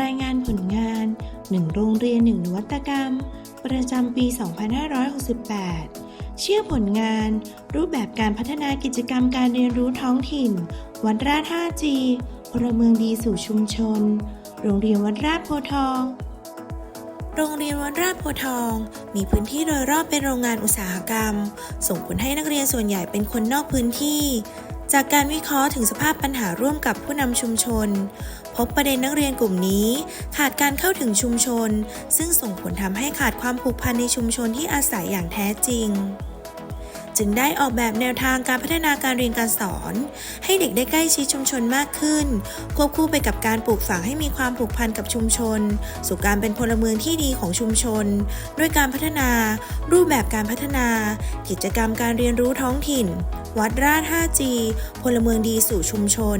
รายงานผลงาน 1 โรงเรียน 1 นวัตกรรม ประจำปี 2568 เชื่อผลงาน รูปแบบการพัฒนากิจกรรมการเรียนรู้ท้องถิ่น วัดราช 5G พลเมืองดีสู่ชุมชน โรงเรียนวัดราชโพทองโรงเรียนวัดราชโพทอง มีพื้นที่โดยรอบเป็นโรงงานอุตสาหกรรม ส่งผลให้นักเรียนส่วนใหญ่เป็นคนนอกพื้นที่ จากการวิเคราะห์ถึงสภาพปัญหาร่วมกับผู้นำชุมชน พบประเด็นนักเรียนกลุ่มนี้ ขาดการเข้าถึงชุมชน ซึ่งส่งผลทำให้ขาดความผูกพันในชุมชนที่อาศัยอย่างแท้จริง จึงได้ออกแบบแนวทางการพัฒนาการเรียนการสอน ให้เด็กได้ใกล้ชิดชุมชนมากขึ้น ควบคู่ไปกับการปลูกฝังให้มีความผูกพันกับชุมชน สู่การเป็นพลเมืองที่ดีของชุมชน ด้วยการพัฒนา รูปแบบการพัฒนา กิจกรรมการเรียนรู้ท้องถิ่น วัดราช 5G พลเมืองดีสู่ชุมชน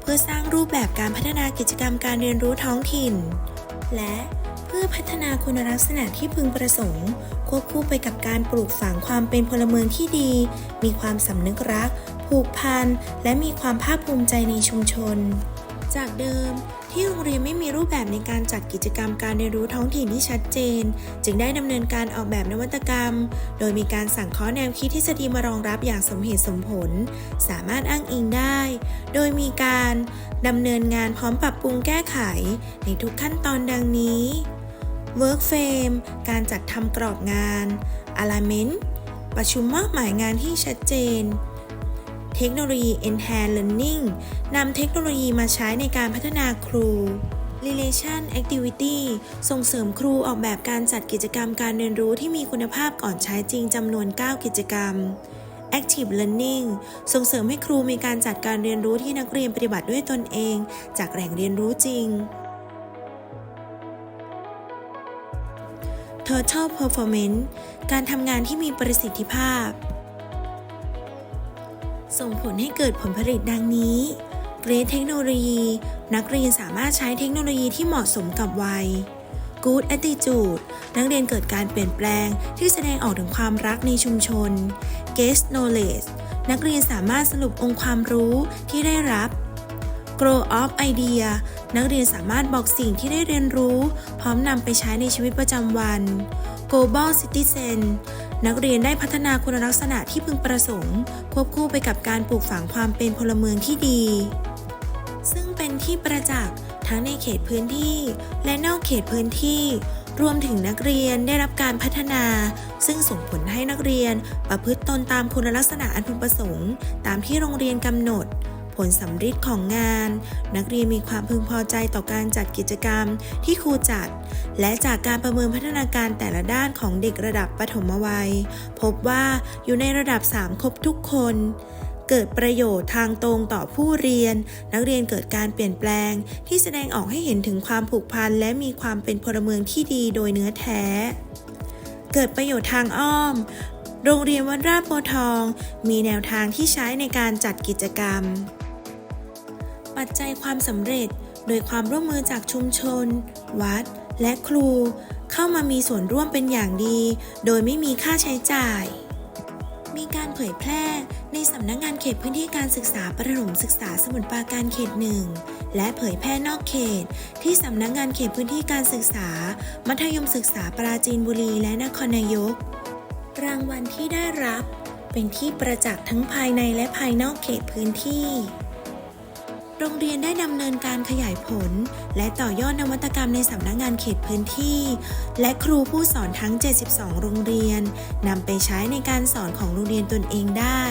เพื่อสร้างรูปแบบการพัฒนากิจกรรมการเรียนรู้ท้องถิ่น และ เพื่อพัฒนาคุณลักษณะที่พึงประสงค์ ควบคู่ไปกับการปลูกฝังความเป็นพลเมืองที่ดี มีความสำนึกรัก ผูกพัน และมีความภาคภูมิใจในชุมชน จากเดิมที่โรงเรียนไม่มีรูปแบบในการจัดกิจกรรมการเรียนรู้ท้องถิ่นที่ชัดเจน จึงได้ดำเนินการออกแบบนวัตกรรม โดยมีการสั่งเคาะแนวคิดทฤษฎีมารองรับอย่างสมเหตุสมผล สามารถอ้างอิงได้ โดยมีการดำเนินงานพร้อมปรับปรุงแก้ไข ในทุกขั้นตอนดังนี้ Work Frame การจัดทำกรอบงาน Alignment ประชุมมอบหมายงานที่ชัดเจน เทคโนโลยี Enhance Learning นำเทคโนโลยีมาใช้ในการพัฒนาครู Relation Activity ส่งเสริมครูออกแบบการจัดกิจกรรมการเรียนรู้ที่มีคุณภาพก่อนใช้จริงจำนวน 9 กิจกรรม Active Learning ส่งเสริมให้ครูมีการจัดการเรียนรู้ที่นักเรียนปฏิบัติด้วยตนเอง จากแหล่งเรียนรู้จริง Total Performance การทำงานที่มีประสิทธิภาพ ส่งผลให้เกิดผลผลิตดังนี้ Great เทคโนโลยี นักเรียนสามารถใช้เทคโนโลยีที่เหมาะสมกับวัย Good Attitude นักเรียนเกิดการเปลี่ยนแปลงที่แสดงออกถึงความรักในชุมชน Guest Knowledge นักเรียนสามารถสรุปองค์ความรู้ที่ได้รับ Grow of Idea นักเรียนสามารถบอกสิ่งที่ได้เรียนรู้ พร้อมนำไปใช้ในชีวิตประจำวัน Global Citizen นักเรียนได้พัฒนาคุณลักษณะที่พึงประสงค์ ควบคู่ไปกับการปลูกฝังความเป็นพลเมืองที่ดี ซึ่งเป็นที่ประจักษ์ทั้งในเขตพื้นที่และนอกเขตพื้นที่ รวมถึงนักเรียนได้รับการพัฒนา ซึ่งส่งผลให้นักเรียนประพฤติตนตามคุณลักษณะอันพึงประสงค์ ตามที่โรงเรียนกำหนด ผลสำฤทธิ์ของงาน นักเรียนมีความพึงพอใจต่อการจัดกิจกรรมที่ครูจัด และจากการประเมินพัฒนาการแต่ละด้านของเด็กระดับปฐมวัย พบว่าอยู่ในระดับ 3 ครบทุกคน เกิดประโยชน์ทางตรงต่อผู้เรียน นักเรียนเกิดการเปลี่ยนแปลง ที่แสดงออกให้เห็นถึงความผูกพันและมีความเป็นพลเมืองที่ดีโดยเนื้อแท้ เกิดประโยชน์ทางอ้อมโรงเรียนวัดราชโพทอง มีแนวทางที่ใช้ในการจัดกิจกรรม ปัจจัยความสำเร็จ โดยความร่วมมือจากชุมชน วัด และครู เข้ามามีส่วนร่วมเป็นอย่างดี โดยไม่มีค่าใช้จ่าย มีการเผยแพร่ในสำนักงงานเขตพื้นที่การศึกษาประถมศึกษาสมุทรปราการเขตหนึ่งและเผยแพร่นอกเขต ที่สำนักงงานเขตพื้นที่การศึกษา มัธยมศึกษาปราจีนบุรีและนครนายก รางวัลที่ได้รับเป็นที่ประจักษ์ทั้งภายในและภายนอกเขตพื้นที่ โรงเรียนได้ดำเนินการขยายผล และต่อยอดนวัตกรรมในสำนักงานเขตพื้นที่ และครูผู้สอนทั้ง 72 โรงเรียนนำไปใช้ในการสอนของโรงเรียนตนเองได้